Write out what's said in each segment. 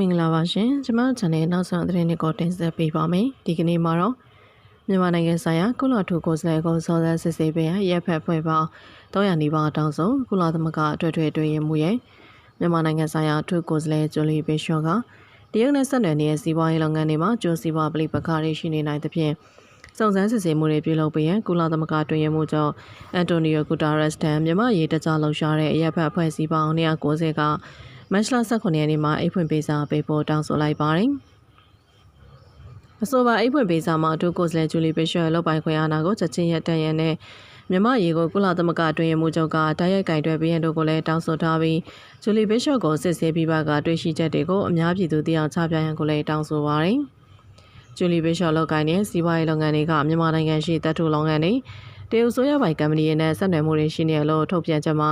မင်္ဂလာပါရှင်ကျမတို့ channel နောက်ဆုံးသတင်းတွေကိုတင်ဆက်ပေးပါမယ်ဒီကနေ့မှာတော့မြန်မာနိုင်ငံဆိုင်ရာကုလထုကိုယ်စားလှယ်ကိုစောစမ်းစစ်ဆေးပေးရရပ်ဖက်ဖွဲ့ပေါင်း300နီးပါးတောင်းဆိုကုလသမဂ္ဂအထွေထွေအတွင်းရေးမှူးရဲ့မြန်မာနိုင်ငံဆိုင်ရာထုကိုယ်စားလှယ်ဂျိုလီဘေရှော့ကတရုတ်နဲ့ဆက်နွယ်နေတဲ့စီးပွားရေးလုပ်ငန်းတွေမှာကျိုးစီးပွားပလိပခါတွေရှိနေနိုင်သဖြင့်စုံစမ်းစစ်ဆေးမှုတွေပြုလုပ်ပေးရန်ကုလသမဂ္ဂတွင်ရမှုကြောင့်အန်တိုနီယိုဂူတာရက်စ်တန်မြန်မာရေးတကြားလှုပ်ရှားတဲ့အရက်ဖက်အဖွဲ့အစည်းပေါင်း190က မတ်လ18ရက်နေ့မှာအိတ်ဖွင့်ပေးစာပေးပို့တောင်းဆိုလိုက်ပါတယ်။အဆိုပါအိတ်ဖွင့်ပေးစာမှာအထူးကိုယ်စားလှယ်ဂျူလီဘစ်ရှော့လောက်ပိုင်ခွင့်အာဏာကိုချက်ချင်းရပ်တန့်ရန်နဲ့မြန်မာရေကိုကုလသမဂ္ဂအတွင်းရေးမှူးချုပ်ကတိုက်ရိုက်ကင်တွယ်ပေးရန်တို့ကိုလည်းတောင်းဆိုထားပြီးဂျူလီဘစ်ရှော့ကိုစစ်ဆေးပြီးပါကတွေ့ရှိချက်တွေကိုအများပြည်သူသိအောင်ချပြရန်ကိုလည်းတောင်းဆိုပါတယ်။ဂျူလီဘစ်ရှော့လောက်ကိုင်တဲ့စီးပွားရေးလုပ်ငန်းတွေကမြန်မာနိုင်ငံရှိတပ်ထုလုပ်ငန်းတွေတရုတ်ဆိုရပိုင်ကမ္ပဏီနဲ့ဆက်နွယ်မှုတွေရှိနေလို့ထုတ်ပြန်ချက်မှာ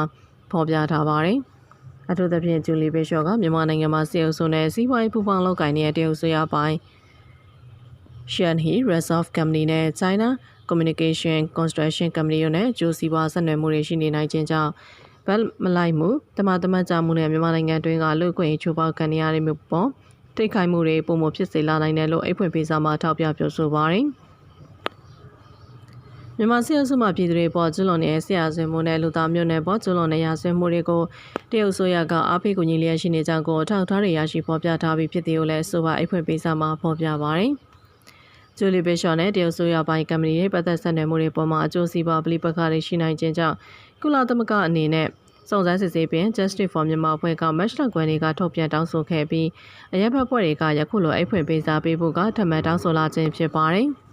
ဖော်ပြထားပါတယ်။ အထူးသဖြင့်ဂျူလီဘေရှော့ကမြန်မာနိုင်ငံမှာစီအုပ်စုနဲ့စီးပွားရေးပူးပေါင်းလုပ်ကိုင်နေတဲ့တရုတ်ဆိုရပိုင်း Shanghai Resolve Company နဲ့ China Communication Construction Company တို့နဲ့ဂျိုးစီးပွားဆက်နွယ်မှုတွေရှိနေနိုင်ခြင်းကြောင့်ဘက်မလိုက်မှုတမတမတ်ကြမှုနဲ့မြန်မာနိုင်ငံတွင်းကလူ့အခွင့်အရေးချိုးဖောက်ခံနေရတဲ့မျိုးပေါ်ထိခိုက်မှုတွေပုံမဖြစ်စေလာနိုင်တယ်လို့အိတ်ဖွင့်ပေးစာမှာထောက်ပြပြောဆိုပါတယ်။ မြန်မာစစ်အစိုးရပြည်သူတွေပေါ်ကျွလွန်နေတဲ့ဆရာဆွေမှုနဲ့လူသားမျိုးနွယ်ပေါ်ကျွလွန်တဲ့ရာဆွေမှုတွေကိုတရုတ်ဆိုရကအားပေးကူညီလျက်ရှိနေကြောင်းကိုအထောက်အထားတွေရရှိဖော်ပြထားပြီးဖြစ်တယ်လို့လည်းဆိုပါအိတ်ဖွင့်ပေးစာမှာဖော်ပြပါတယ်။ဂျူလီဘေရှော့နဲ့တရုတ်ဆိုရပိုင်းကမ္ပဏီတွေပတ်သက်ဆက်နွယ်မှုတွေပေါ်မှာအကျိုးစီးပွားပလိပခါတွေရှိနိုင်ခြင်းကြောင့်ကုလသမဂ္ဂအနေနဲ့စုံစမ်းစစ်ဆေးပြီး Justice for Myanmar အဖွဲ့ကမတ်လကွယ်တွေကထုတ်ပြန်တောင်းဆိုခဲ့ပြီးအရက်ဘက်ဖွဲ့တွေကယခုလိုအိတ်ဖွင့်ပေးစာပေးဖို့ကထပ်မံတောင်းဆိုလာခြင်းဖြစ်ပါတယ်။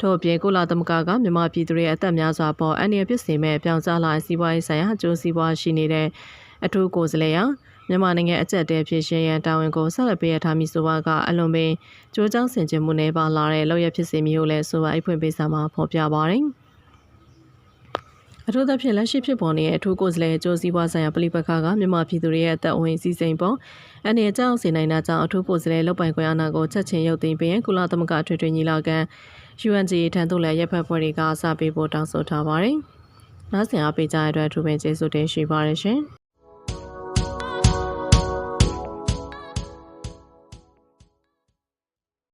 ထို့အပြင်ကုလသမဂ္ဂကမြန်မာပြည်သူတွေအသက်များစွာပေါ်အန္တရာယ်ဖြစ်စေမဲ့ပြောင်းစားလာစီးပွားရေးဆိုင်ရာအကျိုးစီးပွားရှိနေတဲ့အထူးကိုယ်စားလှယ်ရာမြန်မာနိုင်ငံအကျက်တဲဖြစ်ရှင်ရန်တာဝန်ကိုဆက်လက်ပေးရထားမည်ဆိုပါကအလွန်ပင်ကြိုးကြောင်းဆင်ခြင်မှုနဲ့ပါလာတဲ့လောက်ရဖြစ်စေမျိုးလဲဆိုပါအဖွင့်ပေးစာမှာဖော်ပြပါတယ် အထူးသဖြင့်လက်ရှိဖြစ်ပေါ်နေတဲ့အထူးကိုယ်စားလှယ်အကျိုးစီးပွားဆိုင်ရာပြည်ပခါကမြန်မာပြည်သူတွေရဲ့အသက်အဝင်စီစဉ်ပေါ်အနေအကြောင်းစေနိုင်တာကြောင့်အထူးကိုယ်စားလှယ်လောက်ပိုင်ခွင့်အာဏာကိုချက်ချင်းရုပ်သိမ်းပြီးကုလသမဂ္ဂထွေထွေညီလာခံ UNGA ထံသို့လည်းရပ်ဖက်ဖွဲ့တွေကစပေးဖို့တောင်းဆိုထားပါတယ်။နောက်ဆင်အားပေးကြတဲ့အတွက်အထူးပင်ကျေးဇူးတင်ရှိပါတယ်ရှင်။